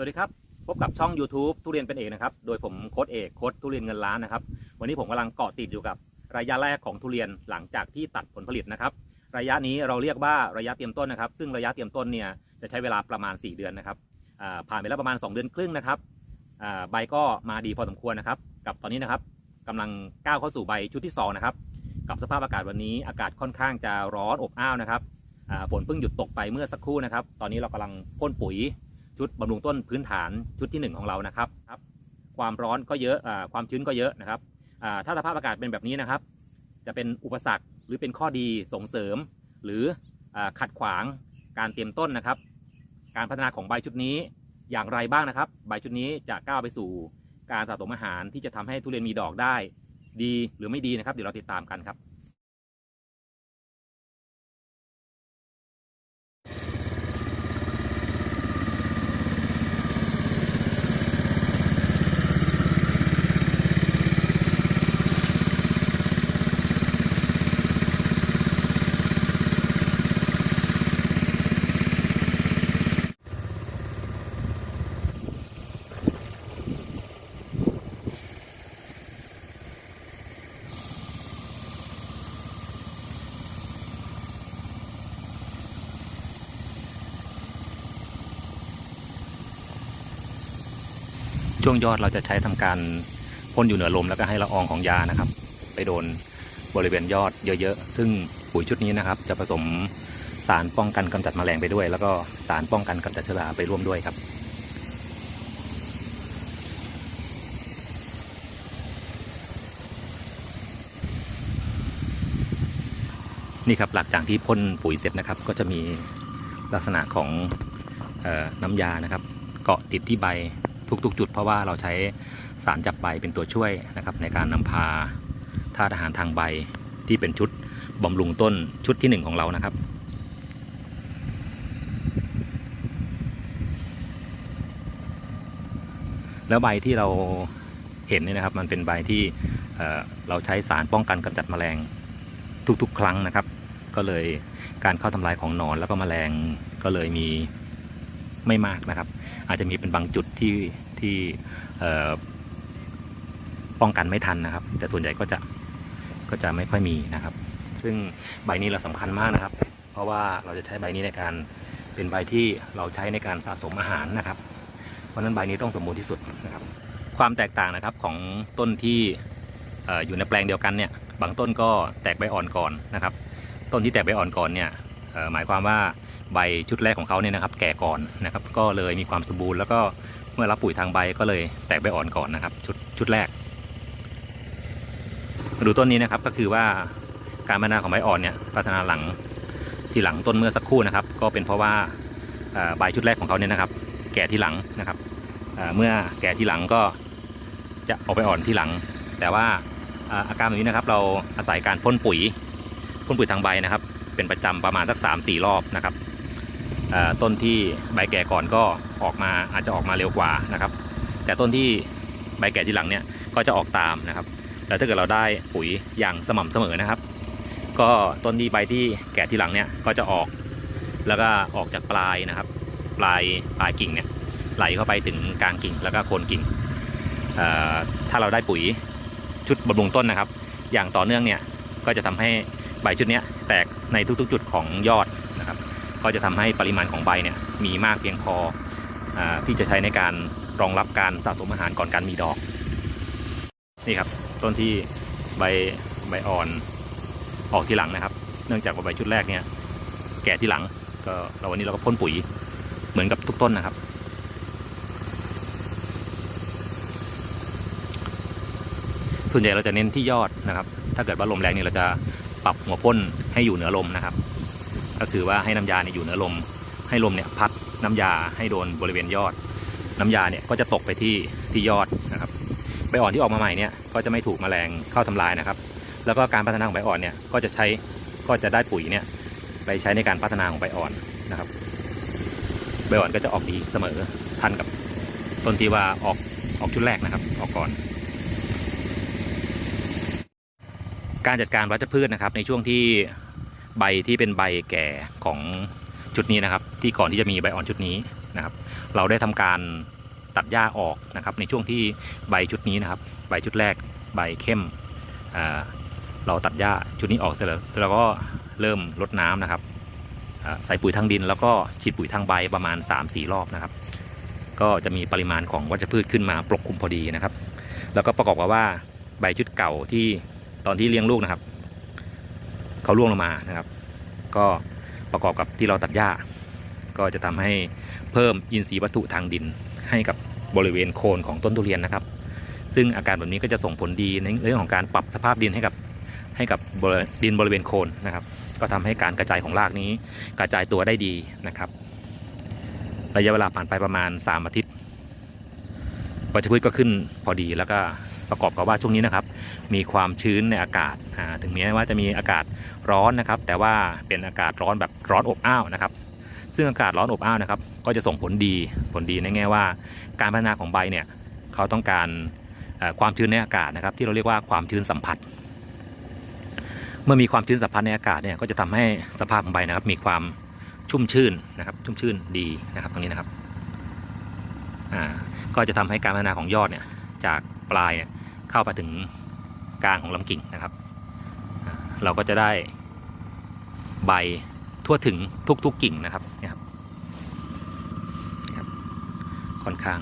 วัสดีครับ พบกับช่อง YouTube ทุเรียนเป็นเอกนะครับ โดยผมโค้ดเอกโค้ดทุเรียนเงินล้านนะครับ วันนี้ผมกำลังเกาะติดอยู่กับระยะแรกของทุเรียนหลังจากที่ตัดผลผลิตนะครับ ระยะนี้เราเรียกว่าระยะเตรียมต้นนะครับ ซึ่งระยะเตรียมต้นเนี่ยจะใช้เวลาประมาณ 4 เดือนนะครับผ่านไปแล้วประมาณ 2 เดือนครึ่งนะครับใบก็มาดีพอสมควรนะครับ กับตอนนี้นะครับกำลังก้าวเข้าสู่ใบชุดที่2นะครับ กับสภาพอากาศวันนี้อากาศค่อนข้างจะร้อนอบอ้าวนะครับฝนเพิ่งหยุดตกไปเมื่อสักครู่นะครับ ตอนนี้เรากำลังพ่นปุ๋ย ชุดบำรุงต้นพื้นฐานชุดที่ 1 ของเรานะครับครับความร้อนก็เยอะอาความชื้นก็เยอะนะครับถ้าสภาพอากาศเป็นแบบนี้นะครับ จะเป็นอุปสรรคหรือเป็นข้อดีส่งเสริม หรืออขัดขวางการเตรียมต้นนะครับ การพัฒนาของใบชุดนี้อย่างไรบ้างนะครับ ใบชุดนี้จะก้าวไปสู่การสะสมอาหารที่จะทำให้ทุเรียนมีดอกได้ ดีหรือไม่ดีนะครับ เดี๋ยวเราติดตามกันครับ ช่วงยอดเราจะใช้ทำการพ่นอยู่เหนือลมแล้วก็ให้ละอองของยานะครับ ไปโดนบริเวณยอดเยอะๆ ซึ่งปุ๋ยชุดนี้นะครับ จะผสมสารป้องกันกำจัดแมลงไปด้วย แล้วก็สารป้องกันกำจัดเชื้อราไปร่วมด้วยครับ นี่ครับหลังจากที่พ่นปุ๋ยเสร็จนะครับ ก็จะมีลักษณะของออน้ำยานะครับ เกาะติดที่ใบ ทุก ๆ จุด เพราะว่าเราใช้สารจับใบเป็นตัวช่วยนะครับ ในการนำพาธาตุอาหารทางใบที่เป็นชุดบำรุงต้นชุดที่หนึ่งของเรานะครับแล้วใบที่เราเห็นเนี่ยนะครับมันเป็นใบที่เเราใช้สารป้องกันกำจัดแมลงทุกๆ ครั้งนะครับ ก็เลยการเข้าทำลายของหนอนแล้วก็แมลงก็เลยมีไม่มากนะครับ อาจจะมีเป็นบางจุดที่ ที่ป้องกันไม่ทันนะครับ แต่ส่วนใหญ่ก็จะก็จะไม่ค่อยมีนะครับ ซึ่งใบนี้เราสำคัญมากนะครับ เพราะว่าเราจะใช้ใบนี้ในการเป็นใบที่เราใช้ในการสะสมอาหารนะครับ เพราะฉะนั้นใบนี้ต้องสมบูรณ์ที่สุดนะครับ ความแตกต่างนะครับของต้นที่ออยู่ในแปลงเดียวกันเนี่ยบางต้นก็แตกใบอ่อนก่อนนะครับ ต้นที่แตกใบอ่อนก่อนเนี่ยหมายความว่าใบชุดแรกของเขาเนี่ยนะครับ แก่ก่อนนะครับ ก็เลยมีความสมบูรณ์แล้วก็ มื่อรับปุ๋ยทางใบก็เลยแตกใบอ่อนก่อนนะครับ ชุดชุดแรกมาดูต้นนี้นะครับก็คือว่าการพัฒนาของใบอ่อนเนี่ยพัฒนาหลังที่หลังต้นเมื่อสักครู่นะครับ ก็เป็นเพราะว่าใบชุดแรกของเขาเนี่ยนะครับ แก่ที่หลังนะครับเมื่อแก่ที่หลังก็จะออกไปอ่อนที่หลัง แต่ว่าอาการแบบนี้นะครับ เราอาศัยการพ่นปุ๋ยพ่นปุ๋ยทางใบนะครับ เป็นประจำประมาณสักสามสี่รอบนะครับ ต้นที่ใบแก่ก่อนก็ออกมาอาจจะออกมาเร็วกว่านะครับ แต่ต้นที่ใบแก่ที่หลังเนี่ยก็จะออกตามนะครับ แล้วถ้าเกิดเราได้ปุ๋ยอย่างสม่ำเสมอนะครับ ก็ต้นที่ใบที่แก่ที่หลังเนี่ยก็จะออก แล้วก็ออกจากปลายนะครับ ปลายปลายกิ่งเนี่ยไหลเข้าไปถึงกลางกิ่งแล้วก็โคนกิ่งถ้าเราได้ปุ๋ยชุดบำรุงต้นนะครับ อย่างต่อเนื่องเนี่ยก็จะทำให้ใบชุดนี้แตกในทุกๆ จุดของยอด ก็จะทำให้ปริมาณของใบเนี่ยมีมากเพียงพออที่จะใช้ในการรองรับการสะสมอาหารก่อนการมีดอก นี่ครับ ต้นที่ใบใบอ่อนออกทีหลังนะครับ เนื่องจากว่าใบชุดแรกเนี่ยแก่ที่หลัง ก็เราวันนี้เราก็พ่นปุ๋ยเหมือนกับทุกต้นนะครับ ส่วนใหญ่เราจะเน้นที่ยอดนะครับ ถ้าเกิดว่าลมแรงเนี่ยเราจะปรับหัวพ่นให้อยู่เหนือลมนะครับ ก็คือว่าให้น้ำยาเนี่ยอยู่เหนือลม ให้ลมเนี่ยพัดน้ำยาให้โดนบริเวณยอด น้ำยาเนี่ยก็จะตกไปที่ที่ยอดนะครับใบอ่อนที่ออกมาใหม่เนี่ยก็จะไม่ถูกแมลงเข้าทำลายนะครับ แล้วก็การพัฒนาของใบอ่อนเนี่ยก็จะใช้ก็จะได้ปุ๋ยเนี่ยไปใช้ในการพัฒนาของใบอ่อนนะครับ ใบอ่อนก็จะออกดีเสมอทันกับต้นที่ว่าออกออกชุดแรกนะครับ ออกก่อน การจัดการวัชพืชนะครับ ในช่วงที่ ใบที่เป็นใบแก่ของชุดนี้นะครับ ที่ก่อนที่จะมีใบอ่อนชุดนี้นะครับ เราได้ทำการตัดหญ้าออกนะครับ ในช่วงที่ใบชุดนี้นะครับ ใบชุดแรกใบเข้มเราตัดหญ้าชุดนี้ออกเสร็จแล้วเราก็เริ่มลดน้ำนะครับใส่ปุ๋ยทางดิน แล้วก็ฉีดปุ๋ยทางใบประมาณ 3-4 รอบนะครับ ก็จะมีปริมาณของวัชพืชขึ้นมาปกคลุมพอดีนะครับ แล้วก็ประกอบกับว่าใบชุดเก่าที่ตอนที่เลี้ยงลูกนะครับ เขาร่วงลงมานะครับ ก็ประกอบกับที่เราตัดหญ้า ก็จะทำให้เพิ่มอินทรีย์วัตถุทางดินให้กับบริเวณโคนของต้นทุเรียนนะครับ ซึ่งอาการแบบนี้ก็จะส่งผลดีในเรื่องของการปรับสภาพดินให้กับให้กับดินบริเวณโคนนะครับ ก็ทำให้การกระจายของรากนี้ กระจายตัวได้ดีนะครับ ระยะเวลาผ่านไปประมาณ 3 อาทิตย์วัชพืชก็ขึ้นพอดีแล้วก็ ประกอบกับว่าช่วงนี้นะครับ มีความชื้นในอากาศถึงแม้ว่าจะมีอากาศร้อนนะครับ แต่ว่าเป็นอากาศร้อนแบบร้อนอบอ้าวนะครับซึ่งอากาศร้อนอบอ้าวนะครับ ก็จะส่งผลดีผลดีในแง่ว่า การพัฒนาของใบเนี่ยเขาต้องการความชื้นในอากาศนะครับ ที่เราเรียกว่าความชื้นสัมผัส เมื่อมีความชื้นสัมผัสในอากาศเนี่ยก็จะทำให้สภาพของใบนะครับ มีความชุ่มชื่นนะครับ ชุ่มชื่นดีนะครับตรงนี้นะครับก็จะทำให้การพัฒนาของยอดเนี่ยจากปลายเนี่ย เข้าไปถึงกลางของลำกิ่งนะครับ เราก็จะได้ใบทั่วถึงทุก ๆ กิ่งนะครับนี่ยครับ ค่อนข้าง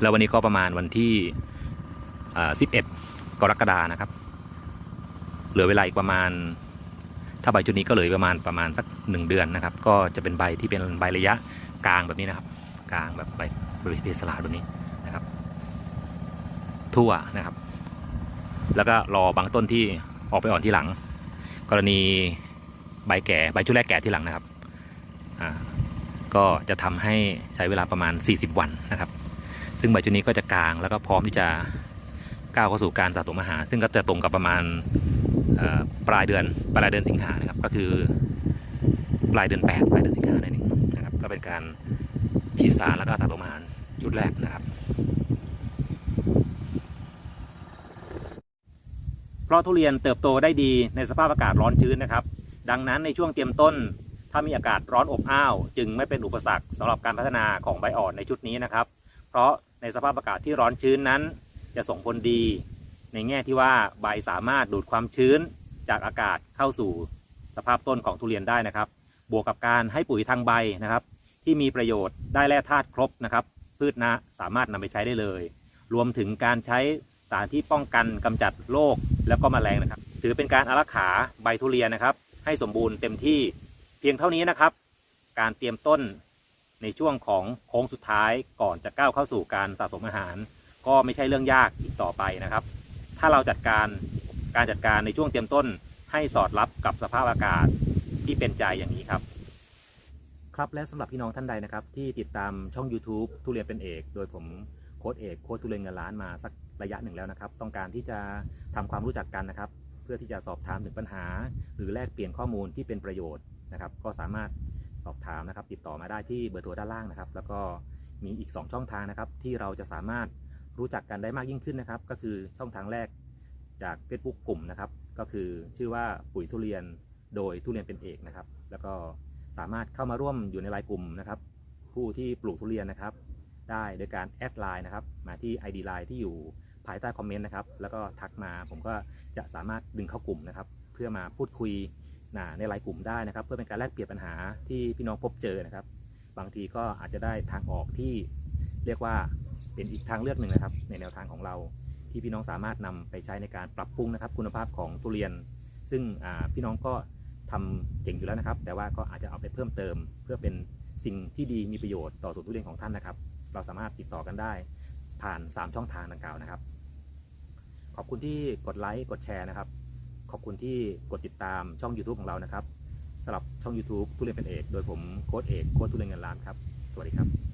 แล้ววันนี้ก็ประมาณวันที่ 11 กรกฎานะครับ เหลือเวลาอีกประมาณ ถ้าใบชุดนี้ก็เหลือประมาณประมาณสักหนึ่งเดือนนะครับ ก็จะเป็นใบที่เป็นใบระยะกลางแบบนี้นะครับ กลางแบบใบบริเวณเพศสลาแบบนี้นะครับ ทั่วนะครับ แล้วก็รอบางต้นที่ออกไปอ่อนที่หลัง กรณีใบแก่ใบชุดแรกแก่ที่หลังนะครับอ่าก็จะทำให้ใช้เวลาประมาณ 40 วันนะครับ ซึ่งใบชุดนี้ก็จะกลางแล้วก็พร้อมที่จะก้าวเข้าสู่การสะสมอาหาร ซึ่งก็จะตรงกับประมาณปลายเดือนปลายเดือนสิงหานะครับ ก็คือปลายเดือน 8 ปลายเดือนสิงหาในนี้นะครับ ก็เป็นการ ฉีดสารแล้วก็สะสมอาหารชุดแรกนะครับ เพราะทุเรียนเติบโตได้ดีในสภาพอากาศร้อนชื้นนะครับ ดังนั้นในช่วงเตรียมต้น ถ้ามีอากาศร้อนอบอ้าว จึงไม่เป็นอุปสรรคสำหรับการพัฒนาของใบอ่อนในชุดนี้นะครับ เพราะในสภาพอากาศที่ร้อนชื้นนั้น จะส่งผลดี ในแง่ที่ว่าใบสามารถดูดความชื้นจากอากาศเข้าสู่สภาพต้นของทุเรียนได้นะครับ บวกกับการให้ปุ๋ยทางใบนะครับ ที่มีประโยชน์ได้แร่ธาตุครบนะครับ พืชนะสามารถนำไปใช้ได้เลย รวมถึงการใช้สารที่ป้องกันกำจัดโรคแล้วก็แมลงนะครับ ถือเป็นการอารักขาใบทุเรียนนะครับ ให้สมบูรณ์เต็มที่เพียงเท่านี้นะครับ การเตรียมต้นในช่วงของโค้งสุดท้ายก่อนจะก้าวเข้าสู่การสะสมอาหาร ก็ไม่ใช่เรื่องยากอีกต่อไปนะครับ ถ้าเราจัดการการจัดการในช่วงเตรียมต้นให้สอดรับกับสภาพอากาศที่เป็นใจอย่างนี้ครับ ครับและสำหรับพี่น้องท่านใดนะครับที่ติดตามช่อง YouTube ทุเรียนเป็นเอก โดยผมโค้ดเอกโค้ดทุเรียนเงินล้านมาสักระยะหนึ่งแล้วนะครับ ต้องการที่จะทำความรู้จักกันนะครับ เพื่อที่จะสอบถามถึงปัญหา หรือแลกเปลี่ยนข้อมูลที่เป็นประโยชน์นะครับ ก็สามารถสอบถามนะครับ ติดต่อมาได้ที่เบอร์โทรด้านล่างนะครับ แล้วก็มีอีก 2 ช่องทางนะครับ ที่เราจะสามารถรู้จักกันได้มากยิ่งขึ้นนะครับ ก็คือช่องทางแรกจาก Facebook กลุ่มนะครับ ก็คือชื่อว่าปุ๋ยทุเรียนโดยทุเรียนเป็นเอกนะครับ แล้วก็ สามารถเข้ามาร่วมอยู่ในไลน์กลุ่มนะครับ ผู้ที่ปลูกทุเรียนนะครับ ได้โดยการแอดไลน์นะครับ มาที่ ID ไลน์ที่อยู่ภายใต้คอมเมนต์นะครับ แล้วก็ทักมาผมก็จะสามารถดึงเข้ากลุ่มนะครับ เพื่อมาพูดคุยในไลน์กลุ่มได้นะครับ เพื่อเป็นการแลกเปลี่ยนปัญหาที่พี่น้องพบเจอนะครับ บางทีก็อาจจะได้ทางออกที่เรียกว่าเป็นอีกทางเลือกหนึ่งนะครับ ในแนวทางของเราที่พี่น้องสามารถนำไปใช้ในการปรับปรุงนะครับ คุณภาพของทุเรียน ซึ่งพี่น้องก็ ทำเก่งอยู่แล้วนะครับ แต่ว่าก็อาจจะเอาไปเพิ่มเติม เพื่อเป็นสิ่งที่ดีมีประโยชน์ต่อสวนทุเรียนของท่านนะครับ เราสามารถติดต่อกันได้ผ่าน 3 ช่องทางดังกล่าวนะครับ ขอบคุณที่กดไลค์กดแชร์นะครับ ขอบคุณที่กดติดตามช่อง YouTube ของเรานะครับสำหรับช่อง YouTube ทุเรียนเป็นเอก โดยผมโค้ดเอกโค้ดทุเรียนเงินล้านครับ สวัสดีครับ